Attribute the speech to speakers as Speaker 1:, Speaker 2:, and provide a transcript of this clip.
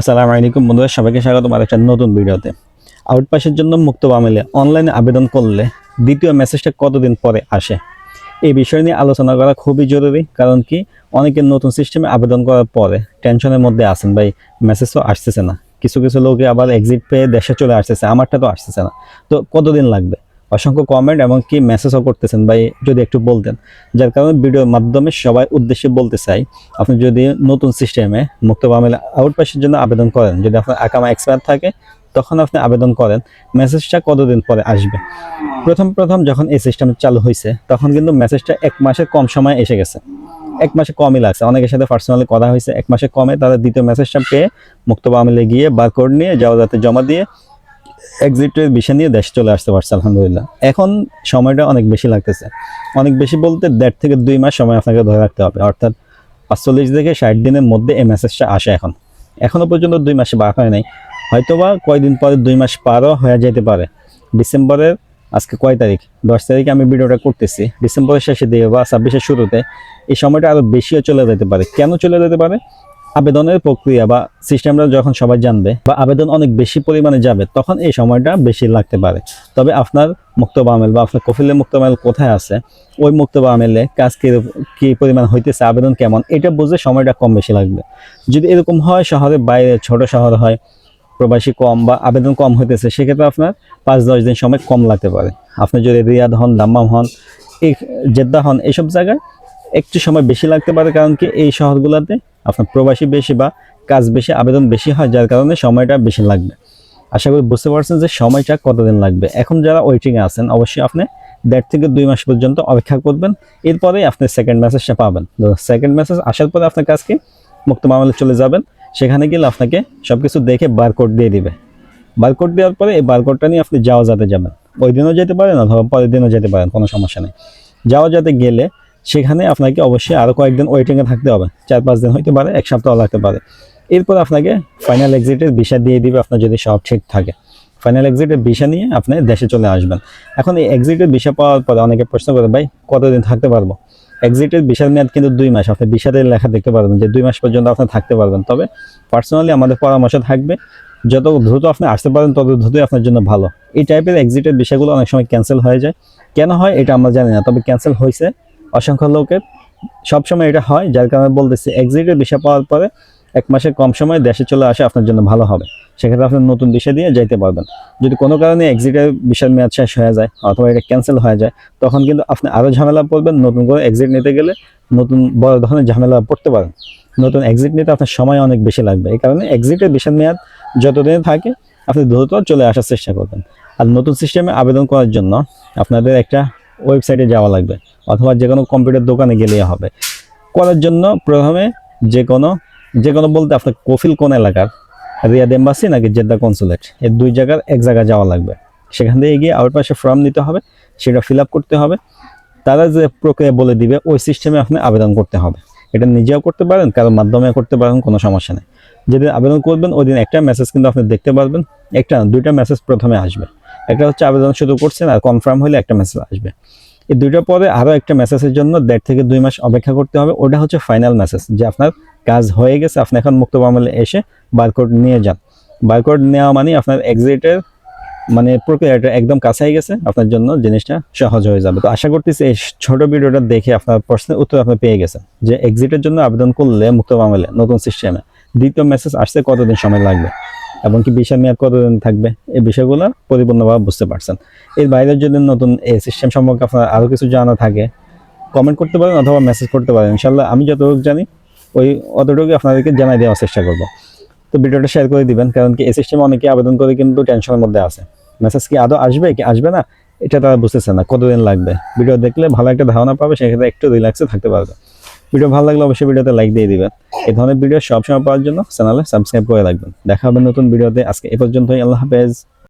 Speaker 1: আসসালামু আলাইকুম বন্ধুরা, সবাইকে স্বাগতম আর একটা নতুন ভিডিওতে। আউটপাসের জন্য মুক্ত বামেলে অনলাইনে আবেদন করলে দ্বিতীয় মেসেজটা কতদিন পরে আসে? এই বিষয় নিয়ে আলোচনা করা খুবই জরুরি, কারণ কি অনেকে নতুন সিস্টেমে আবেদন করার পরে টেনশনের মধ্যে আছেন, ভাই মেসেজ তো আসতেছে না। কিছু কিছু লোকে আবার এক্সিট পেয়ে দেশে চলে আসতেছে, আমারটা তো আসতেছে না। তো কতদিন লাগবে? অসংখ্য কমেন্ট এবং কি মেসেজও করতেছেন ভাই, যদি একটু বলতেন। যার কারণে ভিডিওর মাধ্যমে সবাই উদ্দেশ্যে বলতে চাই, আপনি যদি নতুন সিস্টেমে মুক্ত বামেলা আউটপাসের জন্য আবেদন করেন, যদি আপনার আকামা এক্সপায়ার থাকে, তখন আপনি আবেদন করেন। মেসেজটা কতদিন পরে আসবে? প্রথম প্রথম যখন এই সিস্টেম চালু হয়েছে তখন কিন্তু মেসেজটা এক মাসের কম সময় এসে গেছে। এক মাসে কমই লাগছে। অনেকের সাথে পার্সোনালি কথা হয়েছে এক মাসে কমে তারা দ্বিতীয় মেসেজটা পেয়ে মুক্ত বামেলে গিয়ে বারকোড নিয়ে যাওয়া যাতে জমা দিয়ে এক্সিটের বিষয় নিয়ে দেশে চলে আসতে পারছে, আলহামদুলিল্লাহ। এখন সময়টা অনেক বেশি লাগতেছে। অনেক বেশি বলতে দেড় থেকে দুই মাস সময় আপনাকে ধরে রাখতে হবে। অর্থাৎ পাঁচচল্লিশ থেকে ষাট দিনের মধ্যে এই মেসেজটা আসে এখন। এখনও পর্যন্ত দুই মাসে বার হয় নাই। হয়তোবা কয়দিন পরে দুই মাস পারও হয়ে যেতে পারে। ডিসেম্বরের আজকে কয় তারিখ? দশ তারিখে আমি ভিডিওটা করতেছি। ডিসেম্বরের শেষে দিয়ে বা ছাব্বিশের শুরুতে এই সময়টা আরও বেশিও চলে যেতে পারে। কেন চলে যেতে পারে? আবেদনের প্রক্রিয়া বা সিস্টেমটা যখন সবাই জানবে বা আবেদন অনেক বেশি পরিমাণে যাবে, তখন এই সময়টা বেশি লাগতে পারে। তবে আপনার মুক্ত বামেল বা আপনার কফিলের মুক্ত বামেল কোথায় আছে? ওই মুক্ত বামেলে কাজ কি কী পরিমাণ হইতেছে, আবেদন কেমন, এটা বুঝে সময়টা কম বেশি লাগবে। যদি এরকম হয় শহরের বাইরে, ছোট শহর হয়, প্রবাসী কম বা আবেদন কম হইতেছে, সেক্ষেত্রে আপনার পাঁচ দশ দিন সময় কম লাগতে পারে। আপনি যদি রিয়াদ হন, দাম্মাম হন, এই জেদ্দা হন এইসব জায়গায় একটু সময় বেশি লাগতে পারে, কারণ কি এই শহরগুলোতে আপনার প্রবাসী বেশি বা কাজ বেশি, আবেদন বেশি হয়, যার কারণে সময়টা বেশি লাগবে। আশা করি বুঝতে পারছেন যে সময়টা কতদিন লাগবে। এখন যারা ওয়েটিংয়ে আছেন, অবশ্যই আপনি দেড় থেকে দুই মাস পর্যন্ত অপেক্ষা করবেন। এরপরেই আপনি সেকেন্ড মেসেজটা পাবেন। সেকেন্ড মেসেজ আসার পরে আপনার কাজকে মুক্ত মামলে চলে যাবেন। সেখানে গেলে আপনাকে সব কিছু দেখে বারকোড দিয়ে দিবে। বারকোড দেওয়ার পরে এই বারকোডটা নিয়ে আপনি যাওয়া যাতে যাবেন। ওই দিনও যেতে পারেন অথবা পরের দিনও যেতে পারেন, কোনো সমস্যা নেই। যাওয়া যাতে গেলে সেখানে আপনাকে অবশ্যই আরও কয়েকদিন ওয়েটিংয়ে থাকতে হবে। চার পাঁচ দিন হইতে পারে, এক সপ্তাহ লাগতে পারে। এরপর আপনাকে ফাইনাল এক্সিটের ভিসা দিয়ে দিবে আপনার যদি সব ঠিক থাকে। ফাইনাল এক্সিটের ভিসা নিয়ে আপনি দেশে চলে আসবেন। এখন এই এক্সিটের ভিসা পাওয়ার পরে অনেকে প্রশ্ন করে, ভাই, কতদিন থাকতে পারব? এক্সিটের ভিসার মেয়াদ কিন্তু দুই মাস। আপনি ভিসাতে লেখা দেখতে পারবেন যে দুই মাস পর্যন্ত আপনি থাকতে পারবেন। তবে পার্সোনালি আমাদের পরামর্শ থাকবে, যত দ্রুত আপনি আসতে পারেন, তত দ্রুতই আপনার জন্য ভালো। এই টাইপের এক্সিটের বিষয়গুলো অনেক সময় ক্যান্সেল হয়ে যায়। কেন হয় এটা আমরা জানি না, তবে ক্যান্সেল হয়েছে অসংখ্য লোকের সবসময় এটা হয়, যার কারণে বলতেছি এক্সিটের বিষয় পাওয়ার পরে এক মাসের কম সময় দেশে চলে আসে আপনার জন্য ভালো হবে। সেক্ষেত্রে আপনি নতুন বিষয় দিয়ে যাইতে পারবেন। যদি কোনো কারণে এক্সিটের বিষয়ের মেয়াদ শেষ হয়ে যায় অথবা এটা ক্যান্সেল হয়ে যায়, তখন কিন্তু আপনি আরও ঝামেলা পড়বেন। নতুন করে এক্সিট নিতে গেলে নতুন বড় ধরনের ঝামেলা পড়তে পারেন। নতুন এক্সিট নিতে আপনার সময় অনেক বেশি লাগবে। এই কারণে এক্সিটের বিষয়ের মেয়াদ যতদিন থাকে, আপনি দ্রুত চলে আসার চেষ্টা করবেন। আর নতুন সিস্টেমে আবেদন করার জন্য আপনাদের একটা ওয়েবসাইটে যাওয়া লাগবে। অথবা যে কোনো কম্পিউটার দোকানে গেলেই হবে। করার জন্য প্রথমে যে কোনো যে কোনো বলতে আপনার কফিল কোন এলাকার, রিয়াদ এম্বাসি নাকি জেদ্দা কনসুলেট, এই দুই জায়গার এক জায়গায় যাওয়া লাগবে। সেখান থেকে গিয়ে আউট পাশে ফর্ম নিতে হবে, সেটা ফিল করতে হবে। তারা যে প্রক্রিয়া বলে দিবে, ওই সিস্টেমে আপনি আবেদন করতে হবে। এটা নিজেও করতে পারেন, কারোর মাধ্যমে করতে পারেন, কোনো সমস্যা নেই। যেদিন আবেদন করবেন, ওই দিন একটা মেসেজ কিন্তু আপনি দেখতে পারবেন, একটা দুইটা মেসেজ প্রথমে আসবে। একটা হচ্ছে আবেদন শুরু করছেন আর কনফার্ম হলে একটা মেসেজ আসবে। এই দুইটা পরে আরও একটা মেসেজের জন্য দেড় থেকে দুই মাস অপেক্ষা করতে হবে। ওটা হচ্ছে ফাইনাল মেসেজ যে আপনার কাজ হয়ে গেছে, আপনি এখন মুক্ত মামলে এসে বারকোড নিয়ে যান। বারকোড নেওয়া মানে আপনার এক্সিটের মানে প্রক্রিয়াটা একদম কাছাই গেছে, আপনার জন্য জিনিসটা সহজ হয়ে যাবে। তো আশা করতেছি এই ছোট ভিডিওটা দেখে আপনার প্রশ্নের উত্তর আপনি পেয়ে গেছেন, যে এক্সিটের জন্য আবেদন করলে মুক্ত মামলে নতুন সিস্টেমে দ্বিতীয় মেসেজ আসতে কতদিন সময় লাগবে? এবং কি বিষয় মেয়াদ কতদিন থাকবে? এই বিষয়গুলো পরিপূর্ণভাবে বুঝতে পারছেন। এর বাইরে যদি নতুন এই সিস্টেম সম্পর্কে আপনার আরও কিছু জানা থাকে কমেন্ট করতে পারেন অথবা মেসেজ করতে পারেন। ইনশাল্লাহ আমি যতটুকু জানি, ওই অতটুকু আপনাদেরকে জানাই দেওয়ার চেষ্টা করব। তো ভিডিওটা শেয়ার করে দিবেন, কারণ কি এই সিস্টেমে অনেকে আবেদন করে কিন্তু টেনশনের মধ্যে আছে। মেসেজ কি আদৌ আসবে কি আসবে না, এটা তারা বুঝতেছে না, কতদিন লাগবে। ভিডিও দেখলে ভালো একটা ধারণা পাবে, সেক্ষেত্রে একটু রিল্যাক্সে থাকতে পারবে। ভিডিও ভালো লাগলে অবশ্যই ভিডিওতে লাইক দিয়ে দিবেন। এই ধরনের ভিডিও সবসময় পাওয়ার জন্য চ্যানেলে সাবস্ক্রাইব করে রাখবেন। দেখা হবে নতুন ভিডিওতে আজকে এ পর্যন্তই। আল্লাহ হাফেজ।